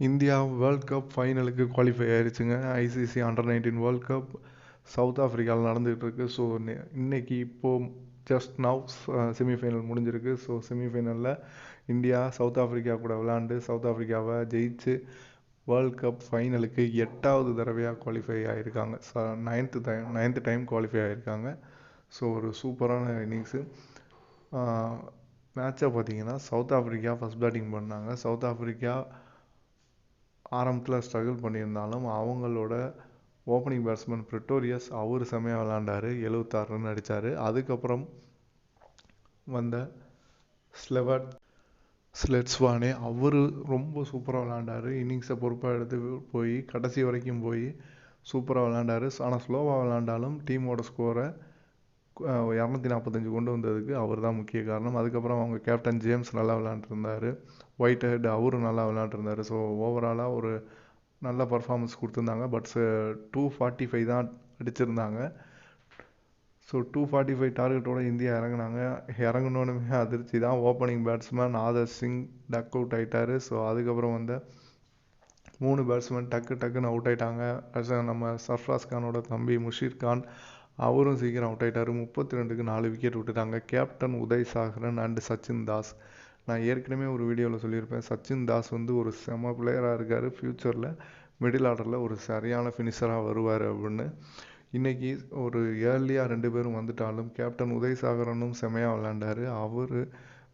India world cup ஃபைனலுக்கு qualify ஆகிருச்சுங்க ICC under nineteen world cup South ஆஃப்ரிக்காவில் நடந்துகிட்டு இருக்கு. So இன்னைக்கு இப்போது ஜஸ்ட் நவ் செமிஃபைனல் முடிஞ்சிருக்கு. ஸோ செமிஃபைனலில் இந்தியா சவுத் ஆஃப்ரிக்கா கூட விளாண்டு சவுத் ஆஃப்ரிக்காவை ஜெயிச்சு வேர்ல்ட் கப் ஃபைனலுக்கு எட்டாவது தடவையாக குவாலிஃபை ஆகியிருக்காங்க ச ninth time ninth time qualify ஆகியிருக்காங்க ஸோ ஒரு சூப்பரான இன்னிங்ஸு மேட்சை பார்த்தீங்கன்னா சவுத் ஆஃப்ரிக்கா ஃபஸ்ட் பேட்டிங் பண்ணாங்க. சவுத் ஆஃப்ரிக்கா ஆரம்பத்தில் ஸ்ட்ரகிள் பண்ணியிருந்தாலும் அவங்களோட ஓப்பனிங் பேட்ஸ்மேன் ப்ரிட்டோரியஸ் அவர் செம்மையாக விளாண்டார் எழுபத்தாறு ரன் அடித்தார் அதுக்கப்புறம் வந்த ஸ்லெவட் ஸ்லெட்ஸ்வானே அவர் ரொம்ப சூப்பராக விளாண்டார் இன்னிங்ஸை பொறுப்பாக எடுத்து போய் கடைசி வரைக்கும் போய் சூப்பராக விளாண்டார் ஆனால் ஸ்லோவாக விளாண்டாலும் டீமோட ஸ்கோரை இரநூத்தி நாற்பத்தஞ்சு கொண்டு வந்ததுக்கு அவர் தான் முக்கிய காரணம். அதுக்கப்புறம் அவங்க கேப்டன் ஜேம்ஸ் நல்லா விளாண்டுருந்தார் ஒயிட் ஹெட் அவரும் நல்லா விளாண்டுருந்தார் ஸோ ஓவராலாக ஒரு நல்ல பர்ஃபார்மன்ஸ் கொடுத்துருந்தாங்க. பட் டூ ஃபார்ட்டி ஃபைவ் தான் அடிச்சிருந்தாங்க. ஸோ டூ ஃபார்ட்டி ஃபைவ் டார்கெட்டோட இந்தியா இறங்குனாங்க. இறங்கினோன்னுமே அதிர்ச்சி தான். Opening batsman Adarsh Singh duck out ஆகிட்டார் ஸோ அதுக்கப்புறம் வந்து மூணு பேட்ஸ்மேன் டக்கு டக்குன்னு அவுட் ஆகிட்டாங்க நம்ம சர்ஃப்ராஸ் கானோட தம்பி முஷீர் கான் அவரும் சீக்கிரம் அவுட் ஆகிட்டார் முப்பத்தி ரெண்டுக்கு நாலு விக்கெட் விட்டுட்டாங்க. Captain Uday Saharan and Sachin Dhas. நான் ஏற்கனவே ஒரு வீடியோவில் சொல்லியிருப்பேன். சச்சின் தாஸ் வந்து ஒரு செம பிளேயராக இருக்கார். ஃப்யூச்சரில் மிடில் ஆர்டரில் ஒரு சரியான ஃபினிஷராக வருவார் அப்படின்னு. இன்றைக்கி ஒரு ஏர்லியாக ரெண்டு பேரும் வந்துட்டாலும் கேப்டன் உதய் சாகரனும் செமையாக விளாண்டார் அவர்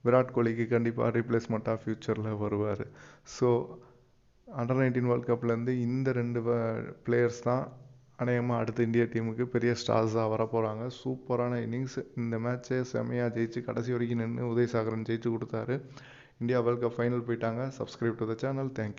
விராட் கோலிக்கு கண்டிப்பாக ரீப்ளேஸ்மெண்ட்டாக ஃப்யூச்சரில் வருவார். ஸோ அண்டர் நைன்டீன் வேர்ல்ட் கப்லேருந்து இந்த ரெண்டு பிளேயர்ஸ் தான் அநேகமாக அடுத்த இந்திய டீமுக்கு பெரிய ஸ்டார்ஸாக வர போகிறாங்க சூப்பரான இன்னிங்ஸ் இந்த மேட்ச்சே செமையாக ஜெயிச்சு கடைசி வரைக்கும் நின்று உதய் சாகரன் ஜெயிச்சு கொடுத்தாரு. இந்தியா வேர்ல்ட் கப் ஃபைனல் போயிட்டாங்க. Subscribe to the channel thank you